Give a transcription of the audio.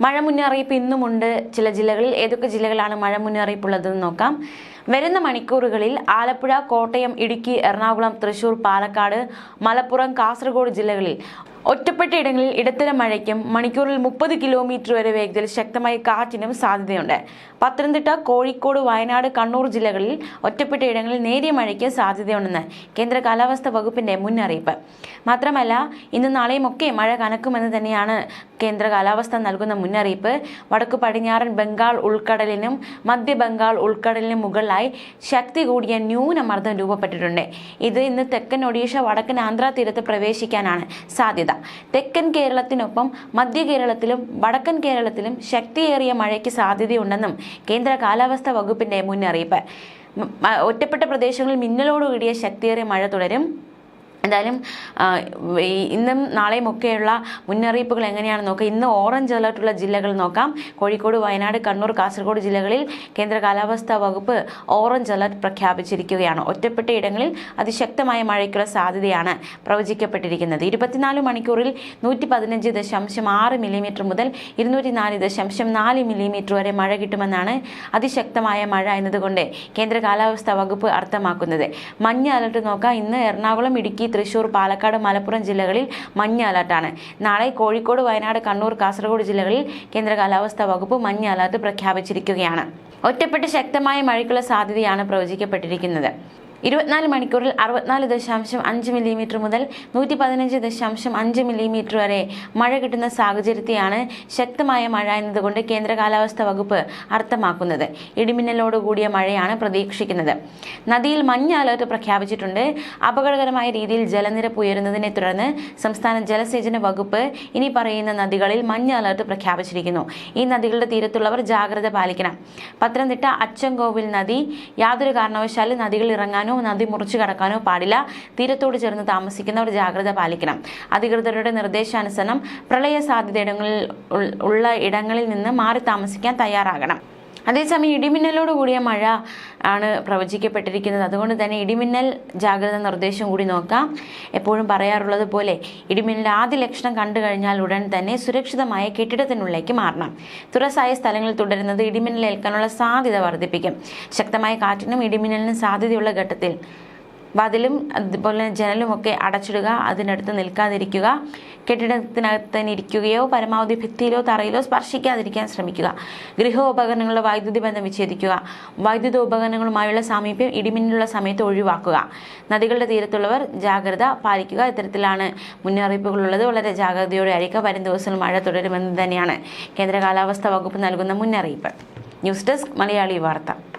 മഴ മുന്നറിയിപ്പ് ഇന്നുമുണ്ട് ചില ജില്ലകളിൽ. ഏതൊക്കെ ജില്ലകളാണ് മഴ മുന്നറിയിപ്പുള്ളതെന്ന് നോക്കാം. വരുന്ന മണിക്കൂറുകളിൽ ആലപ്പുഴ കോട്ടയം ഇടുക്കി എറണാകുളം തൃശൂർ പാലക്കാട് മലപ്പുറം കാസർഗോഡ് ജില്ലകളിൽ ഒറ്റപ്പെട്ട ഇടങ്ങളിൽ ഇടത്തരം മഴയ്ക്കും മണിക്കൂറിൽ മുപ്പത് കിലോമീറ്റർ വരെ വേഗതയിൽ ശക്തമായ കാറ്റിനും സാധ്യതയുണ്ട്. പത്തനംതിട്ട കോഴിക്കോട് വയനാട് കണ്ണൂർ ജില്ലകളിൽ ഒറ്റപ്പെട്ട ഇടങ്ങളിൽ നേരിയ മഴയ്ക്ക് സാധ്യതയുണ്ടെന്ന് കേന്ദ്ര കാലാവസ്ഥാ വകുപ്പിന്റെ മുന്നറിയിപ്പ്. മാത്രമല്ല ഇന്നും നാളെയും ഒക്കെ മഴ കനക്കുമെന്ന് തന്നെയാണ് കേന്ദ്ര കാലാവസ്ഥ നൽകുന്ന മുന്നറിയിപ്പ്. വടക്കു പടിഞ്ഞാറൻ ബംഗാൾ ഉൾക്കടലിനും മധ്യ ബംഗാൾ ഉൾക്കടലിനും മുകളിലായി ശക്തി കൂടിയ ന്യൂനമർദ്ദം രൂപപ്പെട്ടിട്ടുണ്ട്. ഇത് ഇന്ന് തെക്കൻ ഒഡീഷ വടക്കൻ ആന്ധ്ര തീരത്ത് പ്രവേശിക്കാനാണ് സാധ്യത. തെക്കൻ കേരളത്തിനൊപ്പം മധ്യ കേരളത്തിലും വടക്കൻ കേരളത്തിലും ശക്തിയേറിയ മഴയ്ക്ക് സാധ്യതയുണ്ടെന്നും കേന്ദ്ര കാലാവസ്ഥാ വകുപ്പിന്റെ മുന്നറിയിപ്പ്. ഒറ്റപ്പെട്ട പ്രദേശങ്ങളിൽ മിന്നലോടുകൂടിയ ശക്തിയേറിയ മഴ തുടരും. എന്തായാലും ഇന്നും നാളെയും ഒക്കെയുള്ള മുന്നറിയിപ്പുകൾ എങ്ങനെയാണെന്ന് നോക്കാം. ഇന്ന് ഓറഞ്ച് അലർട്ടുള്ള ജില്ലകൾ നോക്കാം. കോഴിക്കോട് വയനാട് കണ്ണൂർ കാസർഗോഡ് ജില്ലകളിൽ കേന്ദ്ര കാലാവസ്ഥാ വകുപ്പ് ഓറഞ്ച് അലർട്ട് പ്രഖ്യാപിച്ചിരിക്കുകയാണ്. ഒറ്റപ്പെട്ട ഇടങ്ങളിൽ അതിശക്തമായ മഴയ്ക്കുള്ള സാധ്യതയാണ് പ്രവചിക്കപ്പെട്ടിരിക്കുന്നത്. ഇരുപത്തിനാല് മണിക്കൂറിൽ നൂറ്റി പതിനഞ്ച് ദശാംശം ആറ് മില്ലിമീറ്റർ മുതൽ ഇരുന്നൂറ്റി നാല് ദശാംശം നാല് മില്ലിമീറ്റർ വരെ മഴ കിട്ടുമെന്നാണ് അതിശക്തമായ മഴ എന്നതുകൊണ്ട് കേന്ദ്ര കാലാവസ്ഥാ വകുപ്പ് അർത്ഥമാക്കുന്നത്. മഞ്ഞ അലർട്ട് നോക്കാം. ഇന്ന് എറണാകുളം ഇടുക്കി തൃശൂർ പാലക്കാട് മലപ്പുറം ജില്ലകളിൽ മഞ്ഞ അലർട്ടാണ്. നാളെ കോഴിക്കോട് വയനാട് കണ്ണൂർ കാസർഗോഡ് ജില്ലകളിൽ കേന്ദ്ര കാലാവസ്ഥാ വകുപ്പ് മഞ്ഞ അലർട്ട് പ്രഖ്യാപിച്ചിരിക്കുകയാണ്. ഒറ്റപ്പെട്ട് ശക്തമായ മഴയ്ക്കുള്ള സാധ്യതയാണ് പ്രവചിക്കപ്പെട്ടിരിക്കുന്നത്. ഇരുപത്തിനാല് മണിക്കൂറിൽ അറുപത്തിനാല് ദശാംശം അഞ്ച് മില്ലിമീറ്റർ മുതൽ നൂറ്റി പതിനഞ്ച് ദശാംശം അഞ്ച് മില്ലിമീറ്റർ വരെ മഴ കിട്ടുന്ന സാഹചര്യത്തെയാണ് ശക്തമായ മഴ എന്നതുകൊണ്ട് കേന്ദ്ര കാലാവസ്ഥാ വകുപ്പ് അർത്ഥമാക്കുന്നത്. ഇടിമിന്നലോടുകൂടിയ മഴയാണ് പ്രതീക്ഷിക്കുന്നത്. നദിയിൽ മഞ്ഞ അലർട്ട് പ്രഖ്യാപിച്ചിട്ടുണ്ട്. അപകടകരമായ രീതിയിൽ ജലനിരപ്പ് ഉയരുന്നതിനെ തുടർന്ന് സംസ്ഥാന ജലസേചന വകുപ്പ് ഇനി പറയുന്ന നദികളിൽ മഞ്ഞ അലർട്ട് പ്രഖ്യാപിച്ചിരിക്കുന്നു. ഈ നദികളുടെ തീരത്തുള്ളവർ ജാഗ്രത പാലിക്കണം. പത്തനംതിട്ട അച്ചൻകോവിൽ നദി യാതൊരു കാരണവശാലും നദികളിൽ ഇറങ്ങാനോ നദി മുറിച്ചു കടക്കാനോ പാടില്ല. തീരത്തോട് ചേർന്ന് താമസിക്കുന്നവർ ജാഗ്രത പാലിക്കണം. അധികൃതരുടെ നിർദ്ദേശാനുസരണം പ്രളയ സാധ്യതയിടങ്ങളിൽ ഉള്ള ഇടങ്ങളിൽ നിന്ന് മാറി താമസിക്കാൻ തയ്യാറാകണം. അതേസമയം ഇടിമിന്നലോട് കൂടിയ മഴ ആണ് പ്രവചിക്കപ്പെട്ടിരിക്കുന്നത്. അതുകൊണ്ട് തന്നെ ഇടിമിന്നൽ ജാഗ്രത നിർദ്ദേശം കൂടി നോക്കാം. എപ്പോഴും പറയാറുള്ളത് പോലെ ഇടിമിന്നൽ ആദ്യ ലക്ഷണം കണ്ടു കഴിഞ്ഞാൽ ഉടൻ തന്നെ സുരക്ഷിതമായ കെട്ടിടത്തിനുള്ളിലേക്ക് മാറണം. തുറസായ സ്ഥലങ്ങളിൽ തുടരുന്നത് ഇടിമിന്നൽ ഏൽക്കാനുള്ള സാധ്യത വർദ്ധിപ്പിക്കും. ശക്തമായ കാറ്റിനും ഇടിമിന്നലിനും സാധ്യതയുള്ള ഘട്ടത്തിൽ വാതിലും അതുപോലെ ജനലും ഒക്കെ അടച്ചിടുക അതിനടുത്ത് നിൽക്കാതിരിക്കുക കെട്ടിടത്തിനകത്ത് തന്നെ ഇരിക്കുകയോ പരമാവധി ഭിത്തിയിലോ തറയിലോ സ്പർശിക്കാതിരിക്കാൻ ശ്രമിക്കുക. ഗൃഹോപകരണങ്ങളുടെ വൈദ്യുതി ബന്ധം വിച്ഛേദിക്കുക. വൈദ്യുത ഉപകരണങ്ങളുമായുള്ള സാമീപ്യം ഇടിമിന്നലുള്ള സമയത്ത് ഒഴിവാക്കുക. നദികളുടെ തീരത്തുള്ളവർ ജാഗ്രത പാലിക്കുക. ഇത്തരത്തിലാണ് മുന്നറിയിപ്പുകളുള്ളത്. വളരെ ജാഗ്രതയോടെ ആയിരിക്കുക വരും ദിവസങ്ങൾ മഴ തുടരുമെന്ന് തന്നെയാണ് കേന്ദ്ര കാലാവസ്ഥാ വകുപ്പ് നൽകുന്ന മുന്നറിയിപ്പ്. ന്യൂസ് ഡെസ്ക് മലയാളി വാർത്ത.